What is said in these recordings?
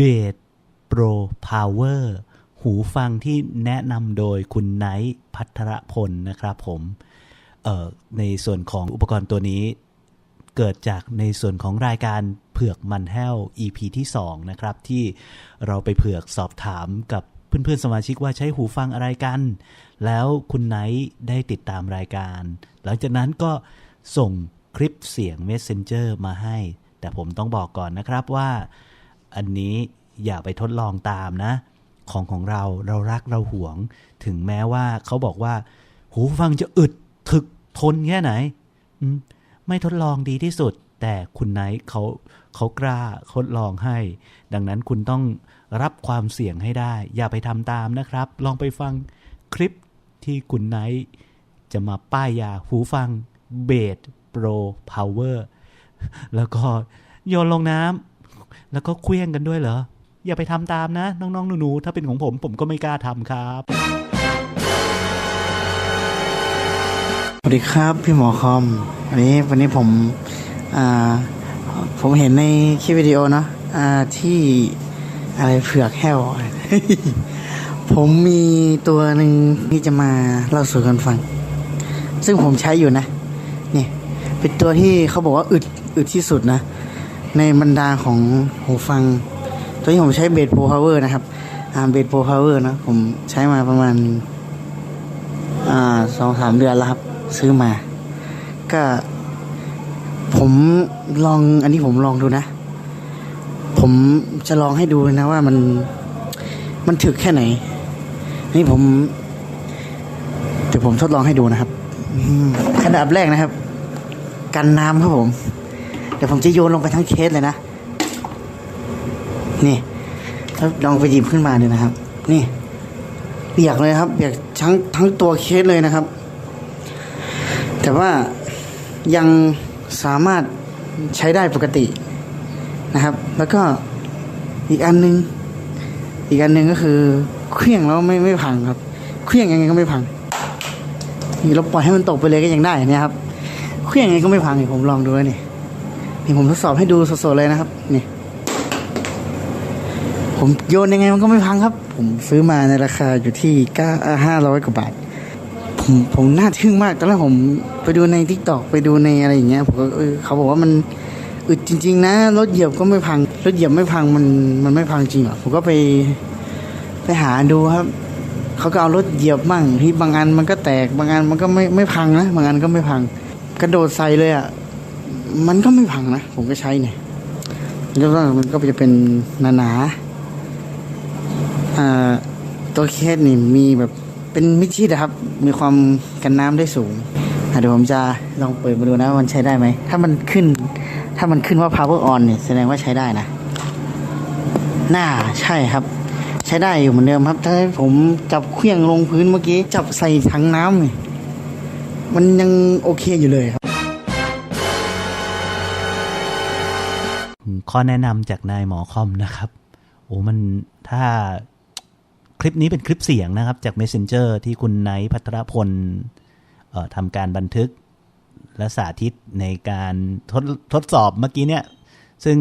b a s Pro Power หูฟังที่แนะนำโดยคุณไนท์พัทรพลนะครับผมในส่วนของอุปกรณ์ตัวนี้ เกิดจากในส่วนของรายการเผือกมันแห้ว EP ที่ 2 นะครับ ที่เราไปเผือกสอบถามกับเพื่อนๆสมาชิกว่าใช้หูฟังอะไรกัน แล้วคุณไนท์ได้ติดตามรายการ หลังจากนั้นก็ส่งคลิปเสียง Messenger มาให้ แต่ผมต้องบอกก่อนนะครับว่า อันนี้อย่าไปทดลองตามนะ ของของเราเรารักเราหวง ถึงแม้ว่าเขาบอกว่า หูฟังจะอึดถึกทนแค่ไหนไม่ทดลองดีที่สุด แต่คุณไนท์เขาเขากล้าทดลองให้ ดังนั้นคุณต้องรับความเสี่ยงให้ได้ อย่าไปทำตามนะครับ ลองไปฟังคลิปที่คุณไนท์จะมาป้ายยาหูฟังเบสโปรพาวเวอร์แล้วก็โยนลงน้ำ แล้วก็เคลี้ยงกันด้วยเหรอ อย่าไปทำตามนะ น้องๆหนูๆถ้าเป็นของผมผมก็ไม่กล้าทำครับสวัสดีครับพี่หมอคอมวันนี้วันนี้ผมผมเห็นในคลิปวิดีโอเนาะอ่าที่อะไรเผือกแห้วผมมีตัวหนึ่งที่จะมาเล่าสู่กันฟัง ซึ่งผมใช้อยู่นะ นี่ เป็นตัวที่เขาบอกว่าอึดอึดที่สุดนะ ในบรรดาของหูฟัง ตัวที่ผมใช้เบสโปรพาวเวอร์นะครับอ่าเบสโปรพาวเวอร์นะผมใช้มาประมาณอ่าสองสามเดือนแล้วครับ ซื้อมา ก็ผมลองอันนี้ผมลองดูนะ ผมจะลองให้ดูนะว่ามันมันถึกแค่ไหน นี่ผมเดี๋ยวผมทดลองให้ดูนะครับขนาดแรกนะครับ กันน้ำครับผม ดี๋ยวผมจะโยนลงไปทั้งเคสเลยนะ นี่ถ้าลองไปหยิบขึ้นมาเนี่ยนะครับ นี่เปียกเลยครับเปียกทั้งทั้งตัวเคสเลยนะครับ แต่ว่ายังสามารถใช้ได้ปกตินะครับ แล้วก็อีกอันนึง อีกอันนึงก็คือเครื่องแล้วไม่ไม่พังครับเครื่องยังไงก็ไม่พังนี่เราปล่อยให้มันตกไปเลยก็ยังได้นี่ครับเครื่องยังไงก็ไม่พังนี่ผมลองดูนี่ นี่ผมทดสอบให้ดูสดๆเลยนะครับ นี่ ผมโยนยังไงมันก็ไม่พังครับ ผมซื้อมาในราคาอยู่ที่เก้าห้าร้อยกว่าบาท ผมผมน่าทึ่งมากตอนแรกผมไปดูในทิกตอกไปดูในอะไรอย่างเงี้ยผมก็เขาบอกว่ามันอึดจริง ๆ นะรถเหยียบก็ไม่พังรถเหยียบไม่พังมันมันไม่พังจริงเหรอผมก็ไปไปหาดูครับเขาก็เอารถเหยียบมั่งที่บางอันมันก็แตกบางอันมันก็ไม่ไม่พังนะบางอันก็ไม่พัง กระโดดใส่เลยอะ มันก็ไม่พังนะ ผมก็ใช้เนี่ยแล้วมันก็จะเป็นหนาๆอ่าตัวเคสนี่มีแบบเป็นมิดชิดนะครับ มีความกันน้ำได้สูงเดี๋ยวผมจะลองเปิดมาดูนะมันใช้ได้ไหม ถ้ามันขึ้น ถ้ามันขึ้นว่า power on เนี่ยแสดงว่าใช้ได้นะ น่าใช่ครับ ใช้ได้อยู่เหมือนเดิมครับ ถ้าผมจับเครื่องลงพื้นเมื่อกี้ จับใส่ถังน้ำเนี่ยมันยังโอเคอยู่เลยครับ ข้อแนะนำจากนายหมอคอมนะครับ โอ้มันถ้าคลิปนี้เป็นคลิปเสียงนะครับ จาก Messenger ที่คุณไนท์พัทรพลทำการบันทึกและสาธิตในการทดทดสอบเมื่อกี้เนี่ย ซึ่ง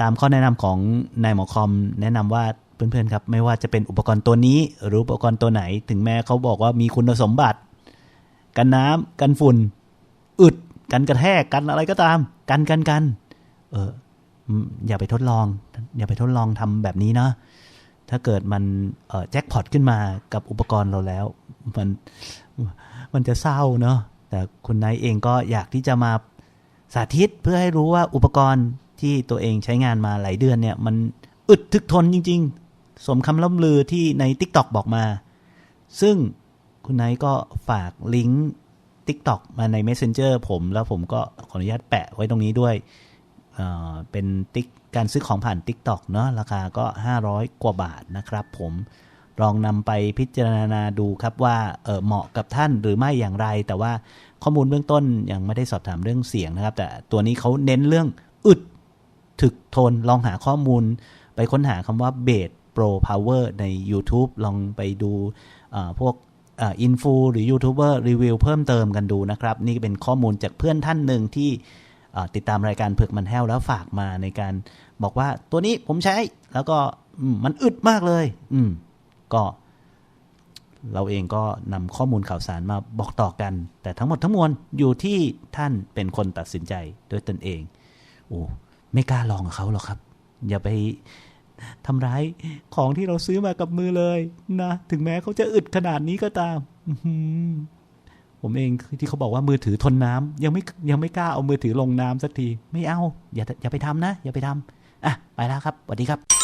ตามข้อแนะนำของนายหมอคอม แนะนำว่าเพื่อนๆครับ ไม่ว่าจะเป็นอุปกรณ์ตัวนี้ หรืออุปกรณ์ตัวไหน ถึงแม้เขาบอกว่ามีคุณสมบัติ กันน้ำกันฝุ่น อึด กันกระแทกกันอะไรก็ตาม กันกันกัน เออ อย่าไปทดลอง อย่าไปทดลองทำแบบนี้นะถ้าเกิดมันแจ็คพอตขึ้นมากับอุปกรณ์เราแล้ว มันมันจะเศร้าเนาะแต่คุณนายเองก็อยากที่จะมาสาธิตเพื่อให้รู้ว่าอุปกรณ์ที่ตัวเองใช้งานมาหลายเดือนเนี่ย มันอึดทึกทนจริง ๆ สมคำล่ำลือที่ใน t ิ k t o k บอกมา ซึ่งคุณนายก็ฝากลิงก์ TikTok มาใน Messenger ผมแล้วผมก็ขออนุญาตแปะไว้ตรงนี้ด้วย เป็นติ๊กการซื้อของผ่าน TikTok เนาะราคาก็ 500 กว่าบาทนะครับผมลองนำไปพิจารณาดูครับว่าเเหมาะกับท่านหรือไม่อย่างไร แต่ว่าข้อมูลเบื้องต้นยังไม่ได้สอบถามเรื่องเสียงนะครับ แต่ตัวนี้เขาเน้นเรื่องอึดถึกทนลองหาข้อมูล ไปค้นหาคำว่า b a s Pro Power ใน YouTube ลองไปดูพวกอินฟูหรือยูทูบเบอร์รีวิวเพิ่มเติมกันดูนะครับ นี่เป็นข้อมูลจากเพื่อนท่านหนึ่งที่ ติดตามรายการเผือกมันแห้วแล้วฝากมาในการบอกว่าตัวนี้ผมใช้แล้วก็มันอึดมากเลย อืม ก็ เราเองก็นำข้อมูลข่าวสารมาบอกต่อกัน แต่ทั้งหมดทั้งมวลอยู่ที่ท่านเป็นคนตัดสินใจด้วยตนเอง โอ้ไม่กล้าลองกับเขาหรอกครับ อย่าไปทำร้ายของที่เราซื้อมากับมือเลยนะ ถึงแม้เขาจะอึดขนาดนี้ก็ตาม ผมเองที่เขาบอกว่ามือถือทนน้ำยังไม่ยังไม่กล้าเอามือถือลงน้ำสักที ไม่เอา อย่าอย่าไปทำนะ อย่าไปทำอะไปแล้วครับสวัสดีครับ